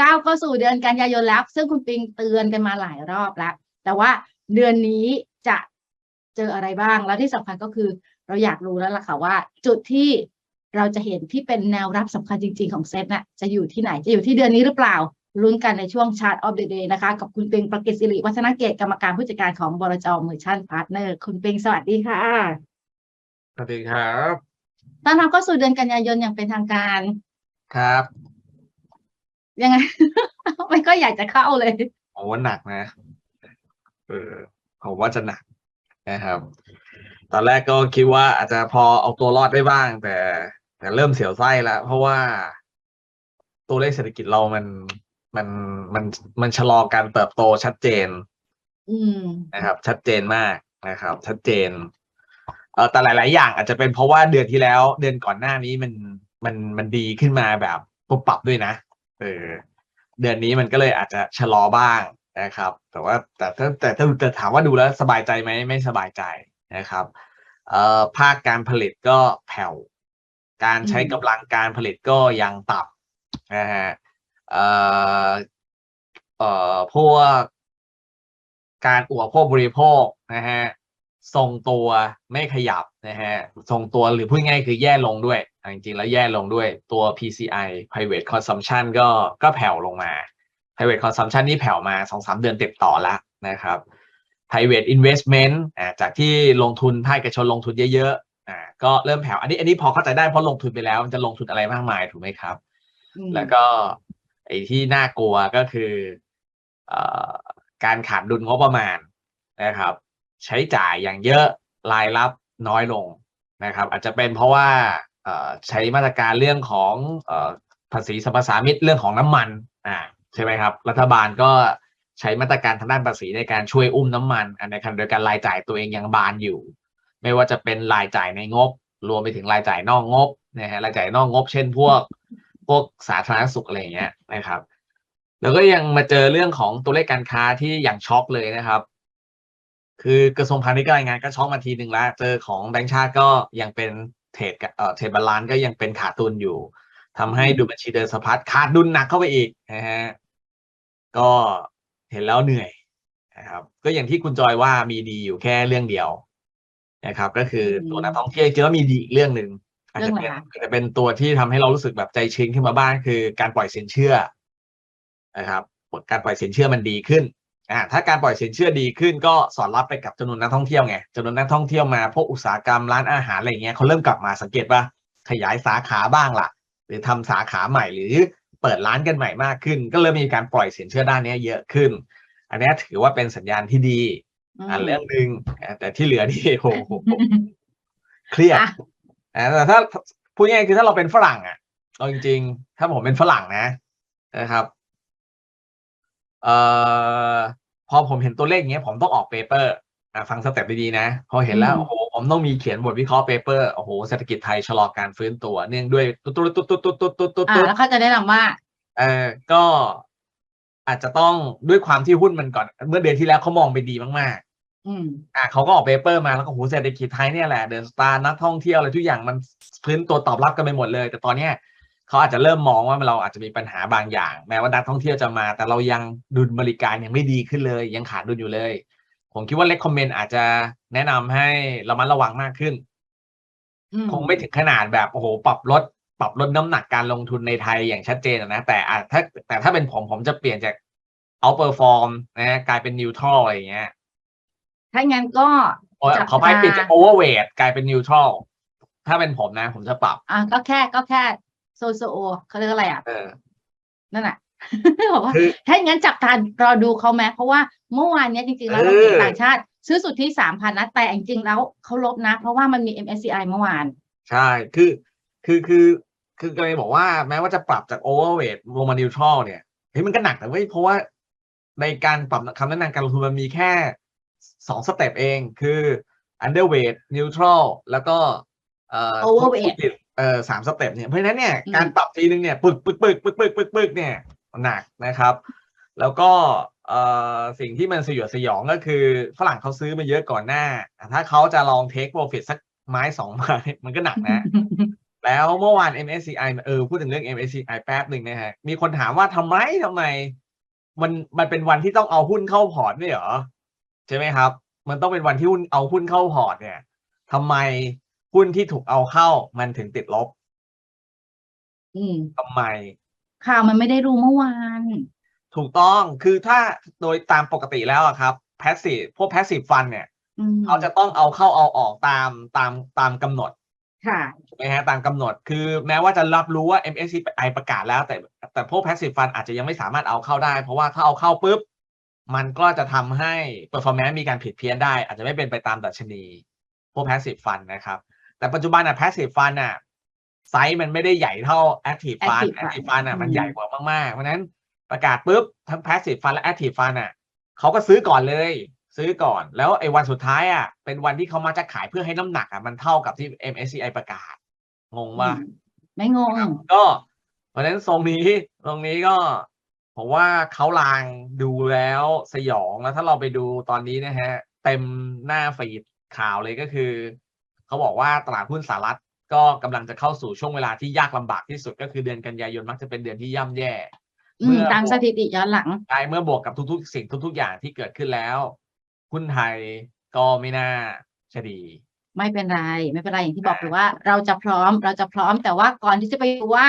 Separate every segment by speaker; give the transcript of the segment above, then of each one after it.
Speaker 1: ก้าวเข้าสู่เดือนกันยายนแล้ว ซึ่งคุณปิงเตือนกันมาหลายรอบแล้ว แต่ว่าเดือนนี้จะเจออะไรบ้าง แล้วที่สำคัญก็คือ เราอยากรู้แล้วล่ะค่ะว่า จุดที่เราจะเห็นที่เป็นแนวรับสำคัญจริง ๆของเซตน่ะจะอยู่ที่ไหนจะอยู่ที่เดือนนี้หรือเปล่าลุ้นกันในช่วงชาร์ตออฟเดอะเดย์นะคะ กับคุณปิงประกิตสิริวัฒนเกตกรรมการผู้จัดการของบรจเมอร์ชั่นพาร์ทเนอร์คุณปิงสวัสดีค่ะ
Speaker 2: สวัสดีครับ
Speaker 1: ต้อนรับเข้าสู่เดือนกันยายนอย่างเป็นทางการ
Speaker 2: ครับ
Speaker 1: ยังไง ไม่ก็อยากจะเข้าเลย
Speaker 2: ผมว่าหนักนะ เออผมว่าจะหนักนะครับ ตอนแรกก็คิดว่าอาจจะพอเอาตัวรอดได้บ้าง แต่ แต่เริ่มเสียวไส้แล้วเพราะว่าตัวเลขเศรษฐกิจเรามันมันมันมันชะลอการเติบโตชัดเจน
Speaker 1: อืม
Speaker 2: นะครับ ชัดเจนมากนะครับ ชัดเจนเออแต่หลาย ๆ อย่างอาจจะเป็นเพราะว่าเดือนที่แล้ว เดือนก่อนหน้านี้มันมันมันดีขึ้นมาแบบปุ๊บปรับด้วยนะ เออเดือนนี้มันก็เลยอาจจะชะลอบ้างนะครับ แต่ว่าแต่ถ้าแต่ถ้าแต่ถามว่าดูแล้วสบายใจไหมไม่สบายใจนะครับเอ่อภาคการผลิตก็แผ่ว การใช้กำลังการผลิตก็ยังต่ำนะฮะเอ่อเอ่อพวกการอุปโภคบริโภคนะฮะ ทรงตัวไม่ขยับนะฮะทรงตัวหรือพูดง่ายๆคือแย่ลงด้วยอะจริงๆแล้วแย่ลงด้วยตัว PCI private consumption ก็ก็แผ่วลงมา private consumption นี่แผ่วมาสองสามเดือนติดต่อแล้วนะครับ private investment อ่าจากที่ลงทุนภาคเอกชนลงทุนเยอะๆอ่าก็เริ่มแผ่วอันนี้อันนี้พอเข้าใจได้เพราะลงทุนไปแล้วมันจะลงทุนอะไรมากมายถูกไหมครับ
Speaker 1: อืม
Speaker 2: แล้วก็ไอ้ที่น่ากลัวก็คือเอ่อการขาดดุลงบประมาณนะครับ ใช้จ่ายอย่างเยอะรายรับน้อยลงนะครับ อาจจะเป็นเพราะว่าใช้มาตรการเรื่องของอภาษีสรรพสามิตเรื่องของน้ำมันอ่าใช่ไหมครับ รัฐบาลก็ใช้มาตรการทางด้านภาษีในการช่วยอุ้มน้ำมันในขณะเดียวกันรายจ่ายตัวเองยังบานอยู่ ไม่ว่าจะเป็นรายจ่ายในงบ รวมไปถึงรายจ่ายนอกงบนะฮะรายจ่ายนอกงบ เช่นพวกพวกสาธารณสุขอะไรเงี้ยนะครับ แล้วก็ยังมาเจอเรื่องของตัวเลขการค้าที่อย่างช็อกเลยนะครับ คือกระทรวงพาณิชย์ก็รายงานก็ช็อกมาทีหนึ่งแล้วเจอของแบงก์ชาติก็ยังเป็นเทรดกับเอ่อเทรดบาลานซ์ก็ยังเป็นขาดทุนอยู่ทำให้ดูบัญชีเดินสะพัดขาดดุลหนักเข้าไปอีกนะฮะก็เห็นแล้วเหนื่อยนะครับ ก็อย่างที่คุณจอยว่ามีดีอยู่แค่เรื่องเดียวนะครับ ก็คือตัวนักท่องเที่ยวจริงๆแล้วมีดีอีกเรื่องหนึ่งอาจจะเป็น
Speaker 1: เรื่องอะไรคะ
Speaker 2: อาจจะเป็นตัวที่ทำให้เรารู้สึกแบบใจชื้นขึ้นมาบ้างคือการปล่อยสินเชื่อนะครับการปล่อยสินเชื่อมันดีขึ้น อ่าถ้าการปล่อยสินเชื่อดีขึ้นก็สอดรับไปกับจำนวนนักท่องเที่ยวไงจำนวนนักท่องเที่ยวมาพวกอุตสาหกรรมร้านอาหารอะไรเงี้ยเขาเริ่มกลับมาสังเกตว่าขยายสาขาบ้างล่ะ หรือทำสาขาใหม่หรือเปิดร้านกันใหม่มากขึ้น ก็เริ่มมีการปล่อยสินเชื่อด้านเนี้ยเยอะขึ้น อันเนี้ยถือว่าเป็นสัญญาณที่ดีอ่าเรื่องหนึ่งอ่าแต่ที่เหลือนี่โอ้โหเครียด
Speaker 1: อะ
Speaker 2: อ่าแต่ถ้าพูดง่ายๆคือถ้าเราเป็นฝรั่งอะเอาจริงๆ ถ้าผมเป็นฝรั่งนะนะครับ เอ่อพอผมเห็นตัวเลขอย่างเงี้ยผมต้องออกเปเปอร์อะฟังสเต็ปดีๆนะ พอเห็นแล้ว
Speaker 1: อืม
Speaker 2: โอ้โหผมต้องมีเขียนบทวิเคราะห์เปเปอร์โอ้โหเศรษฐกิจไทยชะลอการฟื้นตัวเนื่องด้วยตุ๊ดตุ๊ดตุ๊ดตุ๊ดตุ๊ดตุ๊ดตุ๊ดตุ๊ด
Speaker 1: อ่า
Speaker 2: ตุ๊ด
Speaker 1: แล้วเขาจะแนะนำว่า
Speaker 2: เออก็อาจจะต้องด้วยความที่หุ้นมันก่อน เมื่อเดือนที่แล้วเขามองไปดีมากๆ
Speaker 1: อืม
Speaker 2: อะเขาก็ออกเปเปอร์มาแล้วก็โหเศรษฐกิจไทยเนี่ยแหละเดินสตาร์นักท่องเที่ยวอะไรทุกอย่างมันพื้นตัวตอบรับกันไปหมดเลย แต่ตอนเนี้ย เขาอาจจะเริ่มมองว่าเราอาจจะมีปัญหาบางอย่าง แม้ว่านักท่องเที่ยวจะมา แต่เรายังดุลบริการยังไม่ดีขึ้นเลย ยังขาดดุลอยู่เลย ผมคิดว่าเล c คอมเมนต์อาจจะแนะนำให้ระมัดระวังมากขึ้น
Speaker 1: อืม
Speaker 2: คงไม่ถึงขนาดแบบโอ้โหปรับลดปรับลดน้ำหนักการลงทุนในไทยอย่างชัดเจนอะนะแต่อาจถ้าแต่ถ้าเป็นผมผมจะเปลี่ยนจาก outperform นะฮะกลายเป็น neutral อะไรอย่างเงี้ย
Speaker 1: ถ้างั้นก็
Speaker 2: โอ้ย
Speaker 1: จับ
Speaker 2: ขอไป
Speaker 1: ตา
Speaker 2: เปลี่ยนจาก overweight กลายเป็น neutral ถ้าเป็นผมนะ ผมจะปรับ
Speaker 1: อะก็แค่ก็แค่ โซโซโอเขาเรียกอะไรอะ
Speaker 2: เออ
Speaker 1: นั่นแหะบอกว่า
Speaker 2: คือ
Speaker 1: ถ้าอย่างนั้นจับตารอดูเขาไหมเพราะว่าเมื่อวานเนี้ยจริงๆแล้วเรา
Speaker 2: เออ
Speaker 1: เห็นต่างชาติ ซื้อสุดที่สามพันนะแต่จริงๆแล้วเขาลบนะ เพราะว่ามันมี MSCI เมื่อวาน
Speaker 2: ใช่คือคือคือคือก็เลยบอกว่าแม้ว่าจะปรับจาก overweight ลงมา neutral เนี่ยเฮ้ยมันก็หนักแต่เว้ยเพราะว่าในการปรับคำแนะนำการลงทุนมันมีแค่สองสเต็ปเองคือ underweight neutral แล้วก็เอ่อ
Speaker 1: Overweight
Speaker 2: เอ่อสามสเต็ปเนี่ยเพราะฉะนั้นเนี่ย
Speaker 1: อืม
Speaker 2: การปรับทีนึงเนี่ยปึกปึกปึกปึกปึกปึกปึกเนี่ยหนักนะครับ แล้วก็เอ่อสิ่งที่มันสยดสยองก็คือฝรั่งเขาซื้อมาเยอะก่อนหน้า ถ้าเขาจะลองเทคโปรฟิตสักไม้สองไม้มันก็หนักนะ แล้วเมื่อวาน MSCI เออพูดถึงเรื่อง MSCI แป๊บหนึ่งนะฮะ มีคนถามว่าทำไมทำไม มันมันเป็นวันที่ต้องเอาหุ้นเข้าพอร์ตไม่เหรอ ใช่ไหมครับ มันต้องเป็นวันที่หุ้นเอาหุ้นเข้าพอร์ตเนี่ยทำไม หุ้นที่ถูกเอาเข้ามันถึงติดลบ
Speaker 1: อืม
Speaker 2: ทำไม
Speaker 1: ข่าวมันไม่ได้รู้เมื่อวาน
Speaker 2: ถูกต้องคือถ้าโดยตามปกติแล้วอะครับ passive พวก passive fund เนี่ย
Speaker 1: อืม
Speaker 2: เขาจะต้องเอาเข้าเอาออกตามตามตามกำหนด
Speaker 1: ค่ะ
Speaker 2: ถูกไหมฮะตามกำหนด คือแม้ว่าจะรับรู้ว่า MSCI ประกาศแล้ว แต่แต่พวก passive fund อาจจะยังไม่สามารถเอาเข้าได้ เพราะว่าถ้าเอาเข้าปุ๊บ มันก็จะทำให้ performance มีการผิดเพี้ยนได้ อาจจะไม่เป็นไปตามดัชนีพวก passive fund นะครับ แต่ปัจจุบันอะ passive fund อะไซส์มันไม่ได้ใหญ่เท่า active fund
Speaker 1: Active fund
Speaker 2: active fund อะมัน
Speaker 1: อืม
Speaker 2: ใหญ่กว่ามากๆ เพราะฉะนั้นประกาศปุ๊บทั้ง passive fund และ active fund อะเขาก็ซื้อก่อนเลย ซื้อก่อน แล้วไอ้วันสุดท้ายอะเป็นวันที่เขามาจะขายเพื่อให้น้ำหนักอะมันเท่ากับที่ MSCI ประกาศงงว่า
Speaker 1: อืมไม่งง
Speaker 2: ก็เพราะฉะนั้นทรงนี้ตรงนี้ก็ ผมว่าเขาลางดูแล้วสยองแล้วถ้าเราไปดูตอนนี้นะฮะ เต็มหน้าฟีดข่าวเลยก็คือ เขาบอกว่าตลาดหุ้นสหรัฐก็กำลังจะเข้าสู่ช่วงเวลาที่ยากลำบากที่สุดก็คือเดือนกันยายนมักจะเป็นเดือนที่ย่ำแย่
Speaker 1: อืมตามสถิติย้อนหลัง
Speaker 2: ใช่เมื่อบวกกับทุกๆ สิ่งทุก ๆ อย่างที่เกิดขึ้นแล้วหุ้นไทยก็ไม่น่าจะดี
Speaker 1: ไม่เป็นไรไม่เป็นไรอย่างที่บอกไปว่า เราจะพร้อมเราจะพร้อมแต่ว่าก่อนที่จะไปดูว่า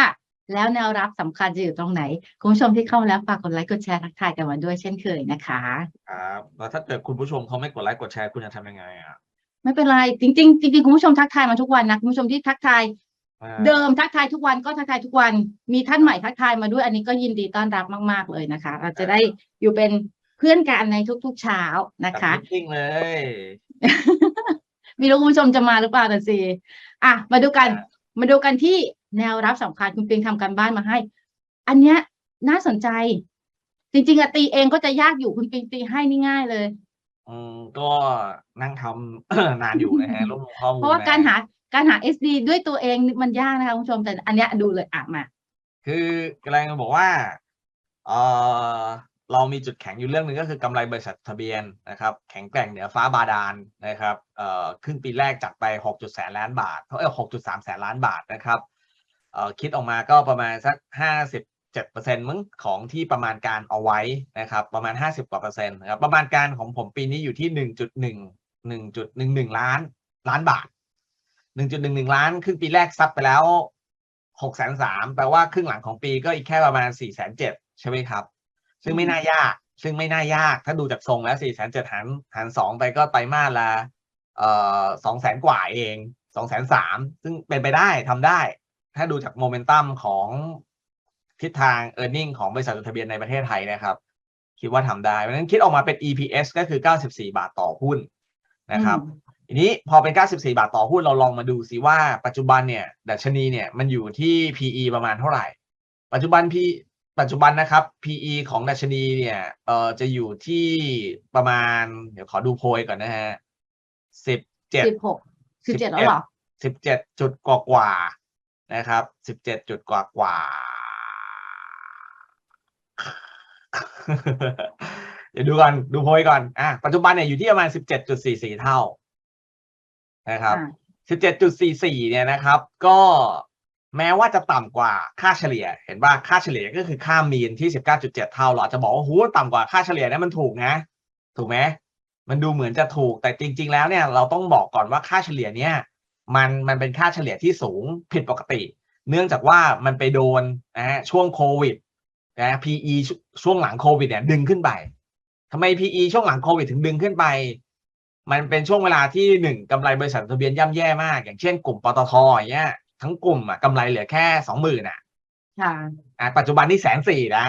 Speaker 1: แล้วแนวรับสำคัญจะอยู่ตรงไหน คุณผู้ชมที่เข้ามาแล้วฝากกดไลค์กดแชร์ทักทายกันมาด้วยเช่นเคยนะคะ
Speaker 2: ครับแล้วถ้าเกิดคุณผู้ชมเขาไม่กดไลค์กดแชร์คุณจะทำยังไงอะ
Speaker 1: ไม่เป็นไรจริงๆจริงๆคุณผู้ชมทักทายมาทุกวันนะคุณผู้ชมที่ทักทาย
Speaker 2: อ่า
Speaker 1: เดิมทักทายทุกวันก็ทักทายทุกวัน มีท่านใหม่ทักทายมาด้วยอันนี้ก็ยินดีต้อนรับมาก ๆ เลยนะคะ เราจะได้อยู่เป็นเพื่อนกันในทุก ๆ เช้านะคะ
Speaker 2: จริงเลย
Speaker 1: ไม่รู้คุณผู้ชมจะมาหรือเปล่าแต่สิอะมาดูกัน
Speaker 2: อะ
Speaker 1: มาดูกันที่แนวรับสำคัญคุณปิงทำการบ้านมาให้ อันเนี้ยน่าสนใจ จริงๆอะตีเองก็จะยากอยู่คุณปิงตีให้นี่ง่ายเลย
Speaker 2: อืม ก็นั่งทำ นานอยู่นะฮะ รวบรวมข้อมูล
Speaker 1: เพราะว่า
Speaker 2: นะ
Speaker 1: การหาการหา SD ด้วยตัวเองมันยากนะคะคุณผู้ชมแต่อันเนี้ยดูเลยอะมา
Speaker 2: คือกำลังจะบอกว่าเออเรามีจุดแข็งอยู่เรื่องหนึ่งก็คือกำไรบริษัททะเบียนนะครับ แข็งแกร่งเหนือฟ้าบาดาลนะครับเอ่อครึ่งปีแรกจัดไป6แสนล้านบาทเท่าเออ6.3 แสนล้านบาทนะครับเอ่อคิดออกมาก็ประมาณสัก 7%มั้งของที่ประมาณการเอาไว้นะครับ ประมาณ 50กว่าเปอร์เซ็นต์นะครับประมาณการของผมปีนี้อยู่ที่ 1.1 1.11 ล้านล้านบาท 1.11 ล้านครึ่งปีแรกซัดไปแล้ว6แสนสามแปลว่าครึ่งหลังของปีก็อีกแค่ประมาณ4แสนเจ็ดใช่ไหมครับ ซึ่งไม่น่ายาก ซึ่งไม่น่ายาก ถ้าดูจากทรงแล้ว4แสนเจ็ดหารหารสองไปก็ไตรมาสละเอ่อสองแสนกว่าเองสองแสนสามซึ่งเป็นไปได้ทำได้ ถ้าดูจากโมเมนตัมของ ทิศทาง e a r n i n g ของบริษัทจดทะเบียนในประเทศไทยนะครับ คิดว่าทำได้เพราะฉะนั้นคิดออกมาเป็น EPS ก็คือ 94 บาทต่อหุ้นนะครับทีนี้พอเป็น 94 บาทต่อหุ้นเราลองมาดูซิว่าปัจจุบันเนี่ยดัชนีเนี่ยมันอยู่ที่ PE ประมาณเท่าไหร่ ปัจจุบัน P ปัจจุบันนะครับ PE ของดัชนีเนี่ยเอ่อจะอยู่ที่ประมาณ เดี๋ยวขอดูโพยก่อนนะฮะสิบเจ็ด
Speaker 1: สิบหกสิบเจ็ดแล้วเหรอ
Speaker 2: สิบเจ็ดจุดกว่ากว่าๆนะครับสิบเจ็ดจุดกว่ากว่าๆ เดี๋ยวดูก่อนดูโพยก่อนอะปัจจุบันเนี่ยอยู่ที่ประมาณสิบเจ็ดจุดสี่สี่เท่านะครับ
Speaker 1: อ่า
Speaker 2: สิบเจ็ดจุดสี่สี่เนี่ยนะครับ ก็แม้ว่าจะต่ำกว่าค่าเฉลี่ย เห็นว่าค่าเฉลี่ยก็คือค่ามีนที่สิบเก้าจุดเจ็ดเท่าเราอาจจะบอกว่าหูต่ำกว่าค่าเฉลี่ยเนี่ยมันถูกนะ ถูกไหมมันดูเหมือนจะถูกแต่จริง ๆ แล้วเนี่ยเราต้องบอกก่อนว่าค่าเฉลี่ยเนี่ย มันมันเป็นค่าเฉลี่ยที่สูงผิดปกติ เนื่องจากว่ามันไปโดนนะฮะช่วงโควิด นะ PE ชช่วงหลังโควิดเนี่ยดึงขึ้นไปทำไม PE ช่วงหลังโควิดถึงดึงขึ้นไป มันเป็นช่วงเวลาที่หนึ่งกำไรบริษัททะเบียนย่ำแย่มาก อย่างเช่นกลุ่มปตทอย่างเงี้ยทั้งกลุ่มอะกำไรเหลือแค่สองหมื่นอะ
Speaker 1: ค่ะ
Speaker 2: อะปัจจุบันนี่แสนสี่นะ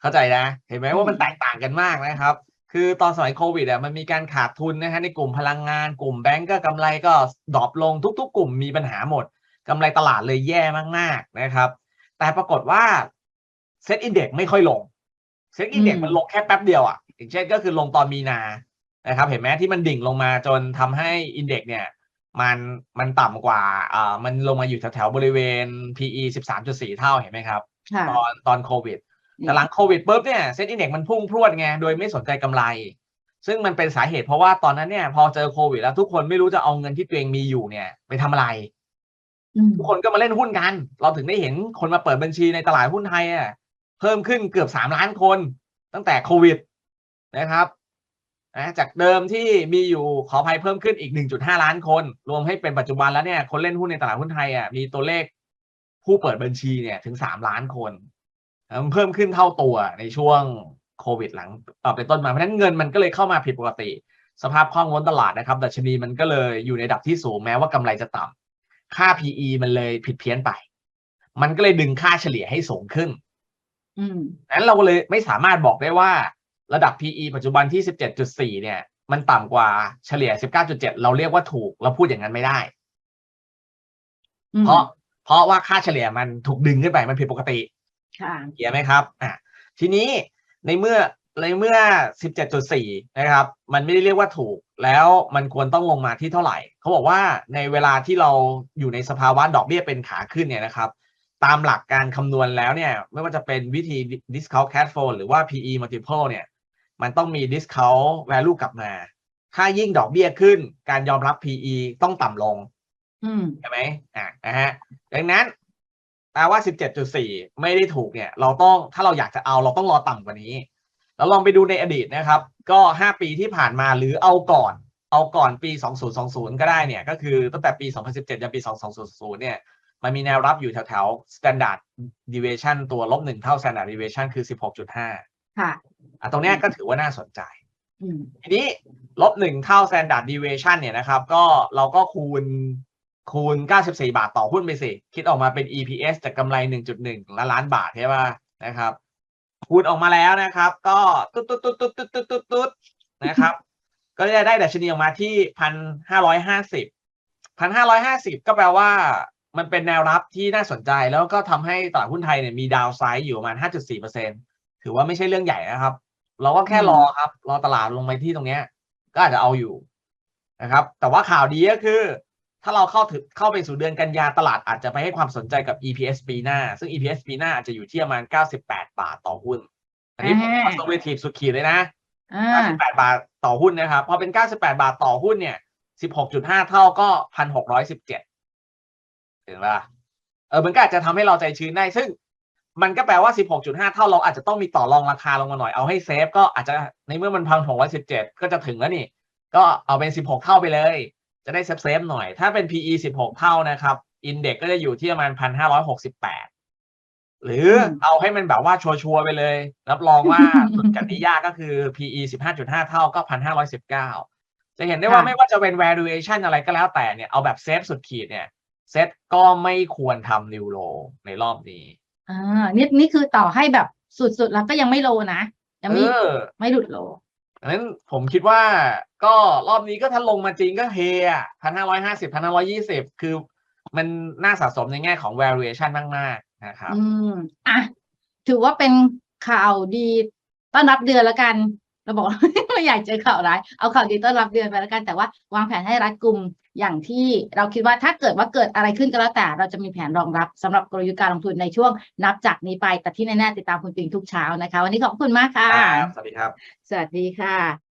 Speaker 2: เข้าใจนะ เห็นไหม
Speaker 1: อืม
Speaker 2: ว่ามันแตกต่างกันมากนะครับ คือตอนสมัยโควิดอะมันมีการขาดทุนนะฮะในกลุ่มพลังงาน กลุ่มแบงก์ก็กำไรก็ดรอปลงทุก ๆ กลุ่มมีปัญหาหมดกำไรตลาดเลยแย่มากๆนะครับ แต่ปรากฏว่าเซ็ตอินเด็กไม่ค่อยลงเซ็ตอินเด็ก
Speaker 1: อืม
Speaker 2: มันลงแค่แป๊บเดียวอะอย่างเช่นก็คือลงตอนมีนานะครับ เห็นไหมที่มันดิ่งลงมาจนทำให้อินเด็กเนี่ย มันมันต่ำกว่าอ่ามันลงมาอยู่แถวๆบริเวณ PE 13.4เท่าเห็นไหมครับ
Speaker 1: ค่ะ
Speaker 2: ตอนตอนโควิดแต่หลังโควิดปุ๊บเนี่ยเซ็ตอินเด็กมันพุ่งพรวดไงโดยไม่สนใจกำไร ซึ่งมันเป็นสาเหตุเพราะว่าตอนนั้นเนี่ย พอเจอโควิดแล้วทุกคนไม่รู้จะเอาเงินที่ตัวเองมีอยู่เนี่ย ไปทำอะไร
Speaker 1: อืม
Speaker 2: ทุกคนก็มาเล่นหุ้นกัน เราถึงได้เห็นคนมาเปิดบัญชีในตลาดหุ้นไทยอะเพิ่มขึ้นเกือบสามล้านคน ตั้งแต่โควิดนะครับนะจากเดิมที่มีอยู่ขออภัยเพิ่มขึ้นอีก 1.5 ล้านคน รวมให้เป็นปัจจุบันแล้วเนี่ยคนเล่นหุ้นในตลาดหุ้นไทยอะมีตัวเลขผู้เปิดบัญชีเนี่ยถึง 3 ล้านคนมันเพิ่มขึ้นเท่าตัวในช่วงโควิดหลังเอ่อเป็นต้นมาเพราะฉะนั้นเงินมันก็เลยเข้ามาผิดปกติ สภาพคล่องล้นตลาดนะครับดัชนีมันก็เลยอยู่ในดับที่สูงแม้ว่ากำไรจะต่ำ ค่า PE มันเลยผิดเพี้ยนไป มันก็เลยดึงค่าเฉลี่ยให้สูงขึ้น
Speaker 1: อืม
Speaker 2: นั้นเราก็เลยไม่สามารถบอกได้ว่า ระดับ PE ปัจจุบันที่ 17.4 เนี่ย มันต่ำกว่าเฉลี่ย 19.7 เราเรียกว่าถูก เราพูดอย่างนั้นไม่ได้
Speaker 1: อืม
Speaker 2: เพราะ เพราะว่าค่าเฉลี่ยมันถูกดึงขึ้นไป มันผิดปกติ
Speaker 1: ค่ะ
Speaker 2: เขียนไหมครับ อะ ทีนี้ในเมื่อในเมื่อ 17.4 นะครับ มันไม่ได้เรียกว่าถูก แล้วมันควรต้องลงมาที่เท่าไหร่ เขาบอกว่าในเวลาที่เราอยู่ในสภาวะดอกเบี้ยเป็นขาขึ้นเนี่ยนะครับ ตามหลักการคำนวณแล้วเนี่ย ไม่ว่าจะเป็นวิธี discount cash flow หรือว่า PE multiple เนี่ย มันต้องมี discount value กลับมา ถ้ายิ่งดอกเบี้ยขึ้น การยอมรับ PE ต้องต่ำลง
Speaker 1: อืม
Speaker 2: ใช่ไหมอะนะฮะ ดังนั้นแปลว่า 17.4 ไม่ได้ถูกเนี่ย เราต้องถ้าเราอยากจะเอาเราต้องรอต่ำกว่านี้ เราลองไปดูในอดีตนะครับ ก็ 5 ปีที่ผ่านมาหรือเอาก่อน เอาก่อนปี 2020 ก็ได้เนี่ย ก็คือตั้งแต่ปี 2017จนปี 2200 เนี่ย มันมีแนวรับอยู่แถวๆ standard deviation ตัวลบหนึ่งเท่า standard deviation คือ 16.5
Speaker 1: ค่ะ
Speaker 2: อะตรงเนี้ยก็ถือว่าน่าสนใจ
Speaker 1: อืม
Speaker 2: ทีนี้ลบหนึ่งเท่า standard deviation เนี่ยนะครับ ก็เราก็คูณคูณ 94 บาทต่อหุ้นไปสิ คิดออกมาเป็น EPS จากกำไร 1.1 ล้านล้านบาทใช่ป่ะนะครับ คูณออกมาแล้วนะครับ ก็ตุ๊ดตุ๊ดตุ๊ดตุ๊ดตุ๊ดตุ๊ดตุ๊ดตุ๊ดนะครับ ก็จะได้ดัชนีออกมาที่พันห้าร้อยห้าสิบพันห้าร้อยห้าสิบก็แปลว่ามันเป็นแนวรับที่น่าสนใจแล้วก็ทำให้ตลาดหุ้นไทยเนี่ยมีดาวไซด์อยู่ประมาณห้าจุดสี่เปอร์เซ็นถือว่าไม่ใช่เรื่องใหญ่นะครับ เราก็แค่รอครับ รอตลาดลงไปที่ตรงเนี้ย ก็อาจจะเอาอยู่นะครับ แต่ว่าข่าวดีก็คือ ถ้าเราเข้าถึงเข้าไปสู่เดือนกันยาตลาดอาจจะไปให้ความสนใจกับ EPS ปีหน้า ซึ่ง EPS ปีหน้าอาจจะอยู่ที่ประมาณ 98 บาทต่อหุ้น อันนี้ผม
Speaker 1: อ่า
Speaker 2: คอนเซอร์เวทีฟสุดขีดเลยนะ
Speaker 1: อ่า
Speaker 2: 98 บาทต่อหุ้นนะครับพอเป็น 98 บาทต่อหุ้นเนี่ย 16.5 เท่าก็ 1,617เห็นปะเออมันก็อาจจะทำให้เราใจชื้นได้ ซึ่งมันก็แปลว่า 16.5 เท่าเราอาจจะต้องมีต่อรองราคาลงมาหน่อย เอาให้เซฟก็อาจจะในเมื่อมัน1,617ก็จะถึงแล้วนี่ ก็เอาเป็น 16 เท่าไปเลย จะได้เซฟเซฟๆหน่อย ถ้าเป็น PE 16 เท่านะครับ อินเด็กก็จะอยู่ที่ประมาณ1,568หรืออ
Speaker 1: ม
Speaker 2: เอาให้มันแบบว่าชัวร์ๆไปเลย รับรองว่าสุดกันที่ยากก็คือ PE 15.5เท่าก็1,519จะเห็นได้ว่า
Speaker 1: ค่ะ
Speaker 2: ไม่ว่าจะเป็น valuation อะไรก็แล้วแต่เนี่ยเอาแบบเซฟสุดขีดเนี่ยเซตก็ไม่ควรทำนิวโลในรอบนี้
Speaker 1: อ่านี่นี่คือต่อให้แบบสุดๆ แล้วก็ยังไม่โลนะยังไม่
Speaker 2: เออ
Speaker 1: ไม่หลุดโล
Speaker 2: ดังนั้นผมคิดว่าก็รอบนี้ก็ถ้าลงมาจริงก็เฮอะพันห้าร้อยห้าสิบพันห้าร้อยี่สิบคือมันน่าสะสมในแง่ของ valuation มากๆนะครับ
Speaker 1: อืมอะถือว่าเป็นข่าวดีต้อนรับเดือนแล้วกัน เราบอก ไม่อยากเจอข่าวร้าย เอาข่าวดีต้อนรับเดือนไปแล้วกัน แต่ว่าวางแผนให้รัดกลุ่ม อย่างที่เราคิดว่าถ้าเกิดว่าเกิดอะไรขึ้นก็แล้วแต่ เราจะมีแผนรองรับสำหรับกลยุทธ์การลงทุนในช่วงนับจากนี้ไป แต่ที่แน่ๆติดตามคุณปิงทุกเช้านะคะ วันนี้ขอบคุณมากค่ะ
Speaker 2: ครับสวัสดีครับ
Speaker 1: สวัสดีค่ะ